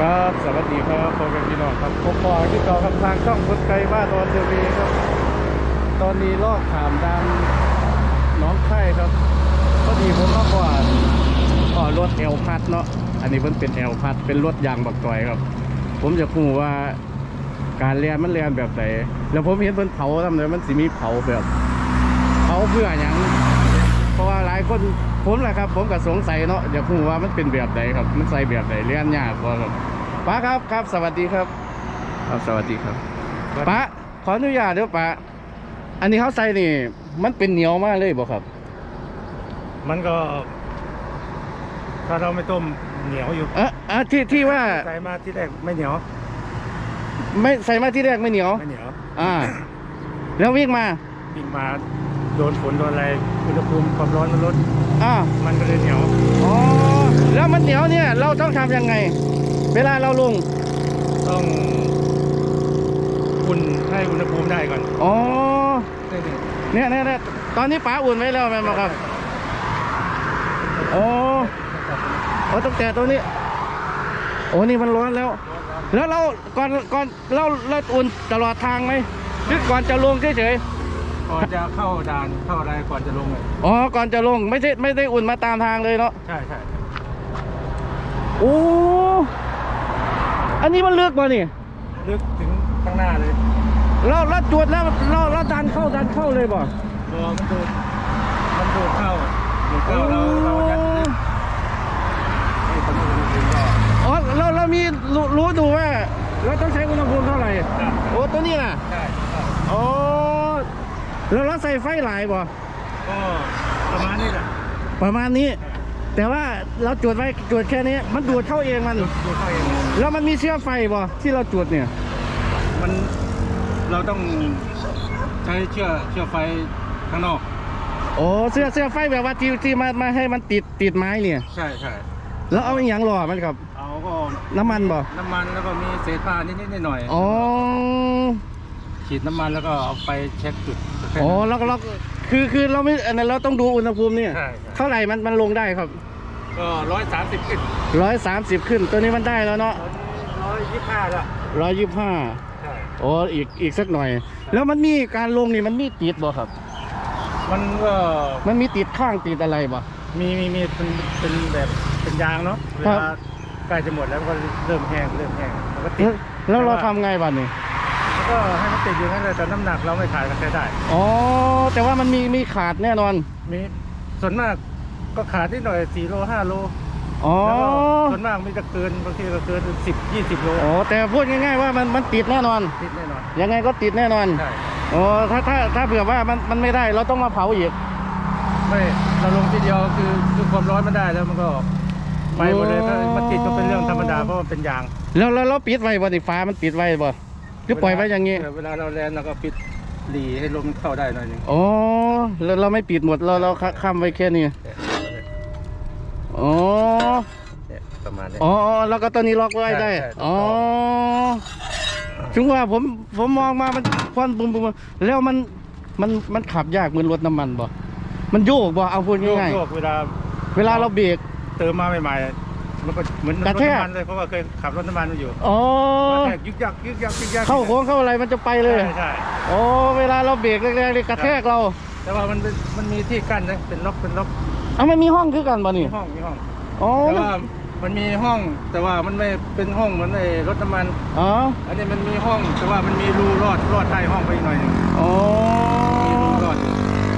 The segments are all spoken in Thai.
ครับสวัสดีครับพ่อแม่พี่น้องครับผมบอกที่ต่อครับทางช่องคนไกลบ้านดอนเดวีครับ ตอนนี้ลอกถามดังหน้องไข่ครับพอดีผมมาก่อนอ๋อรถเอลพัดเนาะอันนี้มันเป็นเอลพัดเป็นรถยางบักต่อยครับ ผมจะพูดว่าการเรียนมันเรียนแบบไหนแล้วผมเห็นเพิ่นเผาทำเลยมันสิมีเผาแบบเผาเพื่ออย่างาะว่าหลายคนผมแหละครับ ผมก็สงสัยเนาะอยากพูดว่ามันเป็นแบบไหนครับ มันใส่แบบไหนเรียนยากกว่าครับป้าครับครับ สวัสดีครับครับสวัสดีครับป้าขออนุญาตเด้อป้าอันนี้เขาใส่นี่ มันเป็นเหนียวมากเลยบ่ครับ มันก็ ถ้าเราไม่ต้มเหนียวอยู่เอะอะที่ที่ว่าใส่มาที่แรกไม่เหนียว ไม่ใส่มาที่แรกไม่เหนียวไม่เหนียว อ่า แล้ววิ่งมาวิ่งมา โดนฝนโดนอะไรอุณหภูมิความร้อนมันลดอ่ามันก็เลยเหนียวอ๋อแล้วมันเหนียวเนี่ยเราต้องทำยังไง เวลาเราลงต้องอุ่นให้อุณหภูมิได้ก่อนอ๋อนี่นี่เนี่ยเนี่ยเนี่ยตอนนี้ป๋าอุ่นไว้แล้วแม่นบ่ครับโอ้โอ้ตั้งแต่ตัวนี้ โอ้นี่มันร้อนแล้ว แล้วเราก่อนก่อนเราเราอุ่นตลอดทางไหมหรือก่อนจะลงเฉย ก่อนจะเข้าด่านเข้าอะไรก่อนจะลงเลยๆอ๋อ ก่อนจะลงไม่ใช่ไม่ได้อุ่นมาตามทางเลยเนาะ ใช่ใช่โอ้ อันนี้มันลึกบ่นี่ลึกถึงข้างหน้าเลยเราเราจวดแล้วเราเราดันเข้าดันเข้าเลยบ่รอมันดูดมันดูดเข้าดูดเข้าเราเรายัดลึกให้คนอื่นดูก็อ๋อเราเรามีรู้รู้ดูว่า เราต้องใช้อุณหภูมิเท่าไหร่ได้โอ้ตัวนี้น่ะ ใช่ใช่อ๋อ แล้วเราใส่ไฟหลายบ่ก็ประมาณนี้แหละประมาณนี้ แต่ว่าเราจวดไว้จวดแค่นี้ มันดูดเข้าเองมันดูดูเข้าเองแล้วมันมีเชื้อไฟบ่ที่เราจวดเนี่ย มันเราต้องใช้เชือกเชือกไฟข้างนอก โอ้เสื้อเสื้อไฟแบบว่าที่ที่มามาให้มันติดติดไม้เนี่ย ใช่ใช่แล้วเอาอหย่างหล่อมันครับ เอาก็น้ำมันบ่น้ำมันแล้วก็มีเศษผ้านิดๆหน่อยๆอ๋อ ฉีดน้ำมันแล้วก็เอาไปเช็คจุดแค่อ๋อนั้นแล้วก็เราคือคือเราไม่อันนั้นเราต้องดูอุณหภูมิเนี่ย ใช่ใช่เท่าไหร่มันมันลงได้ครับก็ร้อยสามสิบขึ้นร้อยสามสิบขึ้น ตัวนี้มันได้แล้วเนาะร้อยยี่สิบห้าละร้อยยี่ห้าใช่โอ้อีกอีกสักหน่อย แล้วมันมีการลงนี่มันมีติดบ่ครับ มันก็มันมีติดข้างติดอะไรบ่ มีมีมีเป็นเป็นแบบเป็นยางเนาะเวครับ ลาใกล้จะหมดแล้วมันก็เริ่มแห้งเริ่มแห้งมันก็ติดแล้วเราทำไงบ้านี่แล้ว ก็ให้มันติดอยู่นั่นเลยแต่น้ำหนักเราไม่ขาดก็ใช้ได้ อ๋อ แต่ว่ามันมีมีขาดแน่นอน มีส่วนมากก็ขาดนิดหน่อย4โล5โลอ๋อ แล้วก็ส่วนมากมีจะเกินบางทีก็เกิน10 20โลอ๋อ แต่พูดง่ายๆว่ามันมันติดแน่นอน ติดแน่นอนยังไงก็ติดแน่นอน ใช่อ๋อ ถ้าถ้าถ้าเผื่อว่ามันมันไม่ได้เราต้องมาเผาอีก ไม่เราลงทีเดียวคือคือความร้อนมันได้แล้วมันก็ไปหมดเลยโอ้ถ้ามันติดก็เป็นเรื่องธรรมดาเพราะมันเป็นยาง แล้วแล้วเราปิดไว้บ่นี่ฟ้ามันปิดไว้บ่ หรือปล่อยไว้อย่างงี้เเวลาเราแลนเราก็ปิดหลีให้ลมเข้าได้หน่อยหนึงอ๋อเราเราไม่ปิดหมดเราเราค้ำไว้แค่นี้อ๋อ เนี่ยประมาณนี้อ๋ออ๋อแล้วก็ตัวนี้ล็อกไว้ได้ ใช่ใช่อ๋อถึงว่าผมผมมองมามันควันบุมบุมแล้วมันมันมันขับยากเหมือนรถน้ำมันบ่ มันโยกบ่เอาพูดโยกง่ายโยกเวลาๆเวลาเราเบรกเติมมาใหม่ๆ มันก็เหมือนรกระถแทก น้ำมันเลยเพราะว่าเคยขับรถน้ำมันมาอยู่อ๋อกระแทกยึกยักยึกยักยึกยักเข้าโค้งเข้าอะไรมันจะไปเลย ใช่ใช่อ๋อเวลาเราเบรกแรงๆเลยกระแทกเรา แต่ว่ามันเป็นมันมีที่กั้นนะเป็นล็อกเป็นล็อกเอามันมีห้องคือกันบ่มีนี่ห้องมีห้องอ๋อแต่ว่ามันมีห้องแต่ว่ามันไม่เป็นห้องเหมือนในรถน้ำมัน อ๋ออันนี้มันมีห้องแต่ว่ามันมีรูรอดรอดท้ายห้องไปอีกหน่อยหนึงอ๋อ มีรูรอดอยู่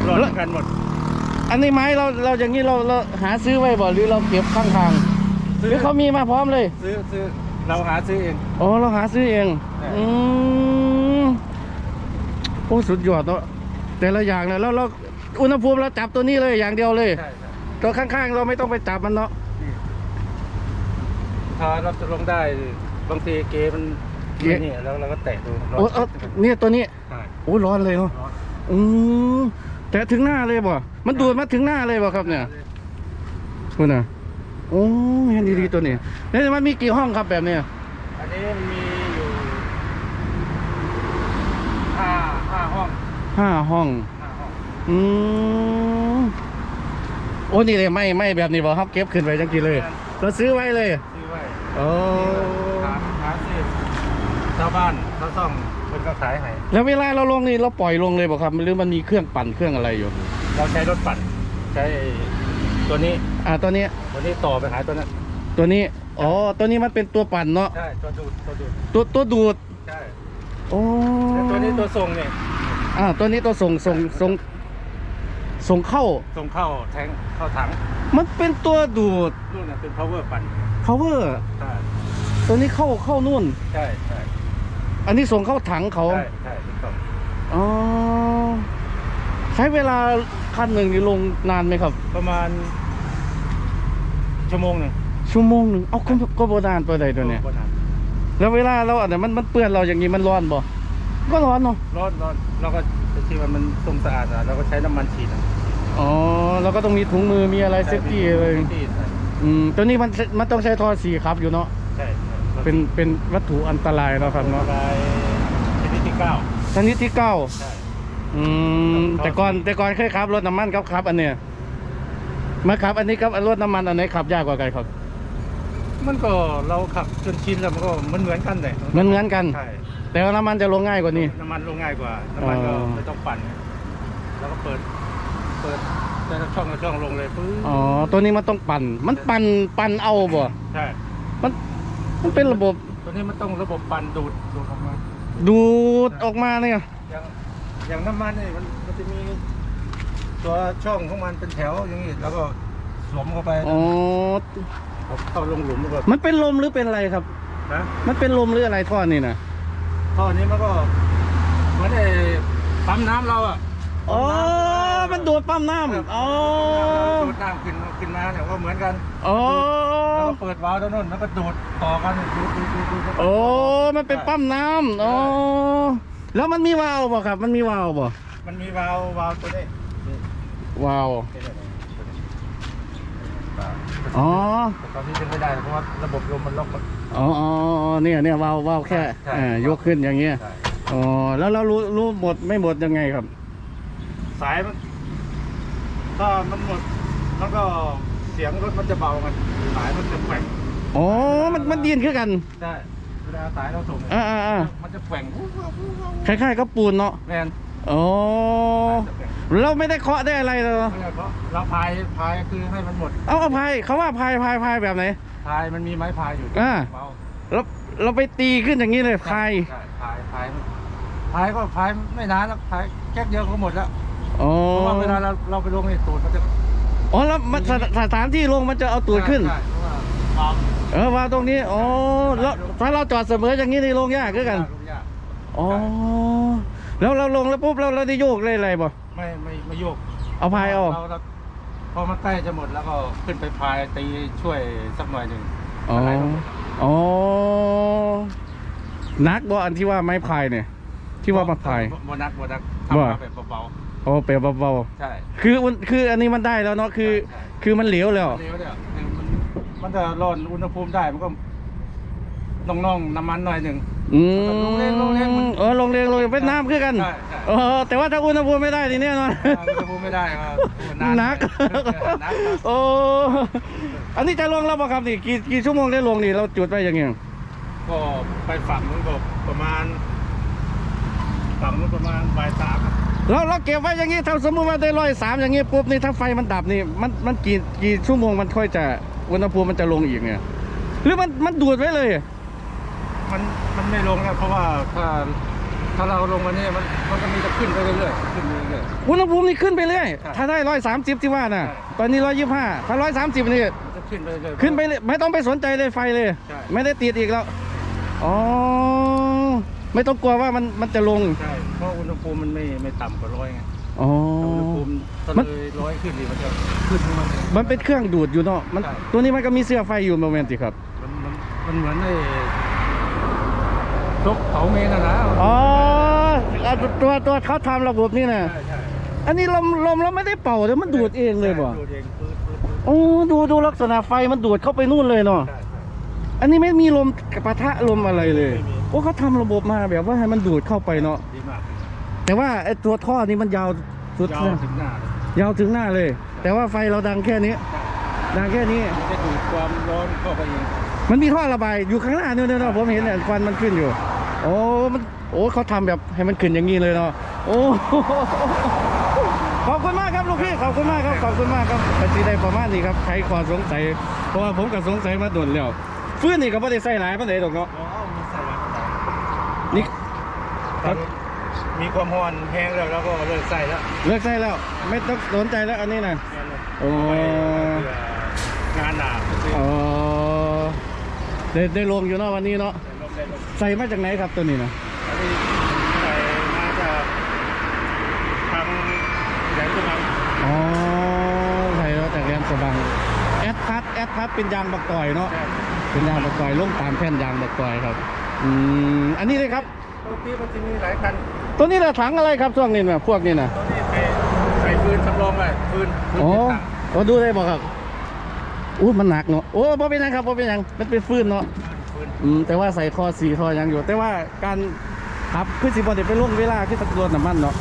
รอดเหมือนกันหมดอันนี้ไม้เราเราอย่างนี้เราเราหาซื้อไว้บ่หรือเราเก็บข้างทาง หรือเขามีมาพร้อมเลย ซื้อซื้อเราหาซื้อเอง อ๋อเราหาซื้อเอง ใช่ อืมโอ้สุดยอดเนาะแต่ละอย่างเนี่ยแล้วเราอุณหภูมิเราจับตัวนี้เลยอย่างเดียวเลยใช่ใช่ตัวข้างๆ เราไม่ต้องไปจับมันเนาะนี่ถ้าเราจะลงได้บางทีเกมันเกนี่แล้วเราก็แตะดูโอ้เอ้าเนี่ยตัวนี้ใช่โอ้ร้อนเลยเนาะร้อนอืมแต่ถึงหน้าเลยบ่ มันดูดมาถึงหน้าเลยบ่ครับเนี่ยคุณน่ะ โอ้เห็นดีๆตัวนี้แล้วมันมีกี่ห้องครับแบบเนี้ยอันนี้มีอยู่ห้าห้าห้องห้าห้องห้าห้องอืมโอ้นี่เลยไม่ไม่แบบนี้บ่ครับเก็บขึ้นไปจังกี่เลยแเราซื้อไว้เลยซื้อไว้โอ้หาหาซื้อชาวบ้านเขาซ่องคนก็ขายให้แล้วเวลาเราลงนี่เราปล่อยลงเลยเปล่ะครับหรือมันมีเครื่องปั่นเครื่องอะไรอยู่ เราใช้รถปั่นใช้ ตัวนี้อ่าตัวนี้ตัวนี้ต่อไปหาตัวนั้นตัวนี้อ๋อตัวนี้มันเป็นตัวปั่นเนาะใช่ตัวดูดตัวดูดตัวตัวดูดใช่โอ้แล้วตัวนี้ตัวส่งเนี่ยอ่าตัวนี้ตัวส่งส่งส่งส่งเข้าส่งเข้าแทงเข้าถัง มันเป็นตัวดูดนู่นน่ะเป็น power ปั่น power ใช่ตัวนี้เข้าเข้านู่น ใช่ใช่อันนี้ส่งเข้าถังเขาใช่ใช่ถูกต้องอ๋อ ใช้เวลาคันหนึ่งนี่ลงนานไหมครับ ประมาณ ชั่วโมงหนึ่งชั่วโมงหนึ่งเอาก็ก็โบนานตัวใดตัวเนี้ยบ่นานแล้วเวลาเราอันนี้มันมันเปื้อนเราอย่างนี้มันร้อนบ่ก็ร้อนเนาะร้อนร้อนเราก็ที่ว่ามันทรงสะอาดอะเราก็ใช้น้ำมันฉีดอะอ๋อเราก็ต้องมีถุงมือมีอะไรเซฟตี้เลยเซฟตี้ใช่อืมตัวนี้มันมันต้องใช้ท่อสีครับอยู่เนาะใช่ใช่เป็นเป็นวัตถุอันตรายเนาะครับเนาะลายชนิดที่เก้าชนิดที่เก้าใช่ อืมแต่ก่อนแต่ก่อนเคยขับรถน้ำมันครับครับ อันเนี้ยมาขับ อันนี้ครับรถน้ำมันอันไหนขับยากกว่ากันครับ มันก็เราขับจนชินแล้วมันก็มันเหมือนกันเลยมันเหมือนกัน ใช่แต่ว่าน้ำมันจะลงง่ายกว่านี้ น้ำมันลงง่ายกว่า น้ำมันก็อ๋อไม่ต้องปั่น แล้วก็เปิด เปิดแต่ละช่องละช่องลงเลยปื้อ๋อ ตัวนี้มันต้องปั่น มันปั่นปั่นเอาบ่ ใช่ มันมันเป็นระบบ ตัวนี้มันต้องระบบปั่นดูดดูดออกมา ดูดออกมาเนี่ยอย่าง อย่างน้ำมันนี่มันมันจะมีตัวช่องของมันเป็นแถวอย่างนี้แล้วก็สวมเข้าไปอ๋อเข้าลงหลุมแล้วก็มันเป็นลมหรือเป็นอะไรครับ นะมันเป็นลมหรืออะไรท่อนี่นะท่อนี้มันก็เหมือนไอ้ปั๊มน้ำเราอะอ๋อ มันดูดปั๊มน้ำอ๋อ ดูดน้ำขึ้นขึ้นมาเนี่ยก็เหมือนกันอ๋อ แล้วก็เปิดวาล์วด้านโน้นแล้วก็ดูดต่อกันดูดดูดดูดดูด โอ้ มันเป็นปั๊มน้ำอ๋อ แล้วมันมีวาล์วบ่ครับ มันมีวาล์วบ่มันมีวาล์ววาล์วตัวนี้นี่วาล์วนี่นี่ตัวนี้วาล์วอ๋อแต่ตอนนี้ยังไม่ได้เพราะว่าระบบลมมันล็อกหมดอ๋ออ๋ออ๋อเนี่ยเนี่ยวาล์ววาล์วแค่ใช่อ่ายกขึ้นอย่างเงี้ยใช่อ๋อแล้วเรารู้รู้หมดไม่หมดยังไงครับ สายมันถ้ามันหมดมันก็เสียงรถมันจะเบากันสายมันจะแกว่งอ๋อมันมันดีนขึ้นกัน ใช่ เวลาสายเราส่งเนี่ยอ่าอ่าอ่ามันจะแกว่งคล้ายๆกับปูนเนาะแมนอ๋อสายจะแกว่งเราไม่ได้เคาะได้อะไรเลยเหรอไม่ใช่เพราะเราพายพายคือให้มันหมดเอาเอาพายเขาว่าพายพายพายแบบไหน พายมันมีไม้พายอยู่อ่า เบาเราเราไปตีขึ้นอย่างนี้เลยพายใช่พายพายพายก็พายไม่นานแล้วพายแก๊กเดียวก็หมดแล้วอ๋อเพราะว่าเวลาเราเราไปลงในตูดมันจะอ๋อแล้วมันสถสถานที่ลงมันจะเอาตูดขึ้นใช่เพราะว่า เบาเออวางตรงนี้อ๋อแล้วถ้าเราจอดเสมออย่างนี้นี่ลงยากคือกันลงยากอ๋อ แล้วเราลงแล้วปุ๊บเราเราได้โยกเลยอะไรบ่ไม่ไม่ไม่โยกเอาพายเอาเราเราพอมันใกล้จะหมดแล้วก็ขึ้นไปพายตีช่วยสักหน่อยหนึ่งอ๋อ อะไรก็หมดอ๋อนักบ่อันที่ว่าไม้พายเนี่ย ที่ว่ามาพาย โบนักโบนักว่าทำมาแบบเบาโอ้เปลวเบาๆใช่ๆคือมันคืออันนี้มันได้แล้วเนาะคือ ใช่คือมันเหลวแล้ว เร็วเนี่ยคือ มันมันจะร่อนอุณหภูมิได้มันก็น่องๆน้ำมันหน่อยหนึ่ง อืลงเร็วลงเร็วมันมเออลงเร็วลงเร็วเป็นน้ำคือกันใช่ใช่เออแต่ว่าถ้าอุณหภูมิไม่ได้นี่แน่นอน อ่าอุณหภูมิไม่ได้ครับโอ้านักนักโอ้ อันนี้จะลงแล้วป่ะครับนี่กี่กี่ชั่วโมงได้ลงนี่เราจุดไปอย่างเงี้ยก็ไปฝั่งนู้นก็ประมาณฝั่งนู้นประมาณบ่ายสามครับเราเราเก็บไว้อย่างงี้ถ้าสมมติว่าได้ร้อยสามอย่างงี้ปุ๊บนี่ถ้าไฟมันดับนี่มันมันกี่กี่ชั่วโมงมันค่อยจะ อุณหภูมิมันจะลงอีกเนี่ย หรือมันมันดูดไว้เลย มันมันไม่ลงแล้วเพราะว่าถ้าถ้าเราลงมาเนี่ยมันมันก็มีจะขึ้นไปเรื่อยๆขึ้นไปเรื่อย อุณหภูมินี่ขึ้นไปเรื่อย ใช่ถ้าได้ร้อยสามสิบที่ว่าน่ะ ใช่ ตอนนี้ร้อยยี่ห้าถ้าร้อยสามสิบนี่ ๆมันจะขึ้นไปเรื่อยๆ ขึ้นไปเลยไม่ต้องไปสนใจเลยไฟเลย ใช่ ไม่ได้ติดอีกแล้ว อ๋อ ไม่ต้องกลัวว่ามันมันจะลง ใช่เพราะอุณหภูมิมันไม่ไม่ต่ำกว่าร้อยไง อ๋อถ้าอุณหภูมิถ้ามัน เลยร้อยขึ้นนี่มันจะขึ้นของมันมันเป็นเครื่องดูดอยู่เนาะมันใช่ ตัวนี้มันก็มีเสื้อไฟอยู่โมเมนต์สิครับมันมันมันเหมือนไอ้ซกเผาเมนอะนะอ๋อเอาตัวตัวเขาทำระบบนี่นะใช่ใช่อันนี้ลมลมเราไม่ได้เป่าแต่มันดูดเองเลยบ่ดูดเองปื๊ดปื๊ดปื๊ดโอ้ดูดูลักษณะไฟมันดูดเข้าไปนู่นเลยเนาะใช่ใช่ อันนี้ไม่มีลมปะทะลมอะไรเลยไม่มี โอ้เขาทำระบบมาแบบว่าให้มันดูดเข้าไปเนาะดีมาก แต่ว่าไอ้ตัวท่อนี้มันยาวสุดยาวถึงหน้าเลยยาวถึงหน้าเลย แต่ว่าไฟเราดังแค่นี้ใช่ดังแค่นี้ มันจะดูดความร้อนเข้าไปเองมันมีท่อระบายอยู่ข้างหน้าเนี่ยเนาะผมเห็นเนี่ยควันมันขึ้นอยู่ โอ้ มัน โอ้เขาทำแบบให้มันขึ้นอย่างนี้เลยเนาะ โอ้ ขอบคุณมากครับลูกพี่ ขอบคุณมากครับ ขอบคุณมากครับปฏิได้ประมาณนี้ครับ ใครขอสงสัย เพราะว่าผมก็สงสัยมาโดนแล้ว ฟื้นนี่ก็ไม่ได้ใส่หลายปานใดดอกเนาะอ๋อมีสลับนี่ตอน มีความร้อนแห้งแล้วเราก็เลิกใส่แล้วเลิกใส่แล้ว ไม่ต้องสนใจแล้วอันนี้นะโอ้เพื่องานหนาซื้ออ๋อได้ได้ลงอยู่เนาะวันนี้เนาะลมได้ลมใส่มาจากไหนครับตัวนี้นะอันนี้ใส่น่าจะทำแหลมขึ้นมาอ๋อใส่มาจากแรมสบังแอดพัดแอดพัดเป็นยางบักต่อยเนาะใช่เป็นยางบักต่อยลงตามแผ่นยางบักต่อยครับอืมอันนี้เลยครับปกติมันจะมีหลายคัน ตัวนี้แหละถังอะไรครับช่วงนี้นะพวกนี้นะตัวนี้ใส่ใส่ฟืนสำรองไว้ฟืนฟืนอ๋อติดถังอ๋อดูได้บ่ครับอู้มันหนักเนาะโอ้บ่เป็นหยังครับบ่เป็นหยังมันเป็นฟืนเนาะฟืนอืมแต่ว่าใส่คอสีคอยังอยู่ แต่ว่าการขับคือสิบ่ได้ไปลงเวลาคือรถน้ำมันเนาะ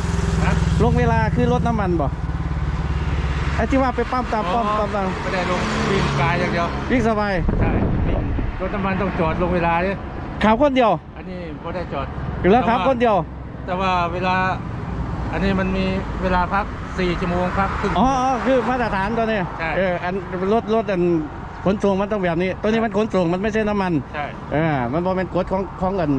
นะลงเวลาคือรถน้ำมันบ่ไอ้ที่ว่าไปปั๊มตามป้อมปั๊มตามไม่ได้ลงวิ่งกายอย่างเดียววิ่งสบายใช่วิ่งรถน้ำมันต้องจอดลงเวลาเนี่ยขับคนเดียว อันนี้ไม่ได้จอดแล้วขับคนเดียว แต่ว่าเวลา อันนี้มันมีเวลาพัก4ชั่วโมงพักครึ่ง อ๋ออ๋อคือมาตรฐานตัวนี้ใช่ เอออันรถรถอันขนส่งมันต้องแบบนี้ ตัวนี้มันขนส่งมันไม่ใช่น้ำมันใช่ เออมันบอเป็นกฎของของอัน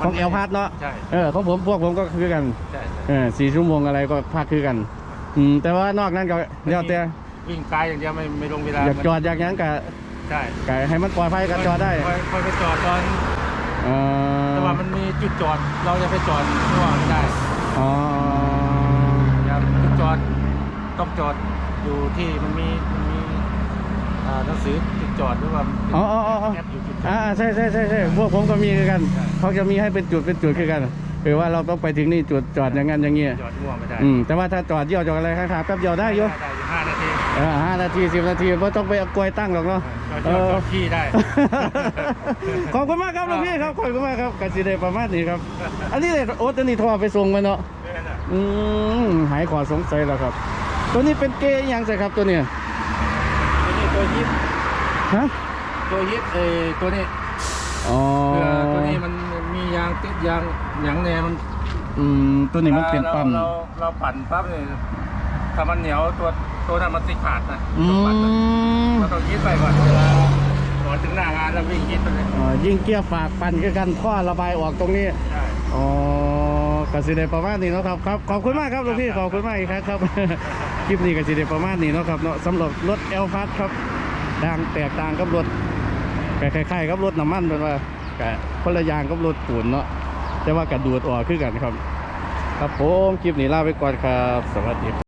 ของเอลพาดเนาะใช่ เออของผมพวกผมก็คือกันใช่เออสี่ชั่วโมงอะไรก็พาคือกันอืมแต่ว่านอกนั้นก็เดี๋ยวแต่วิ่งกายอย่างเดียวไม่ไม่ลงเวลาอยากจอดอยากหยังกะใช่กะให้มันปลอดภัยก็จอดได้ค่อยค่อยไปจอดตอนเออแต่ ว่ามันมีจุดจอด เราจะไปจอดทั่วไม่ได้อ๋ออย่าจุดจอดต้องจอดอยู่ที่มันมีมันมีอ่าหนังสือจุดจอดหรือว่าอ๋ออ๋ออ๋อ แอปอยู่จุดจออ่าด ใช่ใช่ใช่ใช่พวกผมก็มีคือกันใช่ เขาจะมีให้เป็นจุดเป็นจุดคือกันคือว่าเราต้องไปถึงนี่จุดจอดอย่างนั้นอย่างเงี้ยจอดมั่วไม่ได้อืมแต่ว่าถ้าจอดเยี่ยวจอดอะไรข้างๆแป๊บเดียวได้อยู่ได้อยู่ห้านาที เออห้านาทีสิบนาทีไม่ต้องไปเอากลวยตั้งหรอกเนาะ จอดจอดจอดขี้ได้ ขอบคุณมากครับหลุงพี่ครับขอบคุณมากครับกสิเดประมาณนี้ครับ อันนี้เลยโอ๊ตอันนี้โทรไปส่งมาเนาะเนี่ยนะอืมหายขอสงสัยแล้วครับ ตัวนี้เป็นเกย์ยังไงครับตัวเนี้ยตัวนี้ตัวยิปฮะตัวยิปเออตัวนี้อ๋อเพื่อตัวนี้มันมียางติดยางหยังแนมันอืมตัวนี้มันเป็นปั๊มเราเราเราปั่นปั๊บเนี่ยถ้ามันเหนียวตัว ตัวนั้นมันติดขาดนะอืต้องปั่นนะมเราต้องยิดไปก่อนเวลาก่อนถึงหน้างานเราวิ่งยิดไปเลยอ๋อยิ่งเกียร์ฝากปั่นคือกันท่อระบายออกตรงนี้ ใช่ อ๋อกสิเดประมาณนี้เนาะครับครับขอบคุณมากครับหลุงพี่ขอบคุณมากอีกครั้งครับ คลิปนี้กสิเดประมาณนี้เนาะครับเนาะสำหรับรถเอลพัสครับดังแตกต่างกับรถคล้ายๆกับรถน้ำมันเป็นว่าก็คนละอย่างกับรถปูนเนาะแต่ว่ากระดูดออกคือกันครับ ครับผมคลิปนี้ลาไปก่อนครับ สวัสดีครับ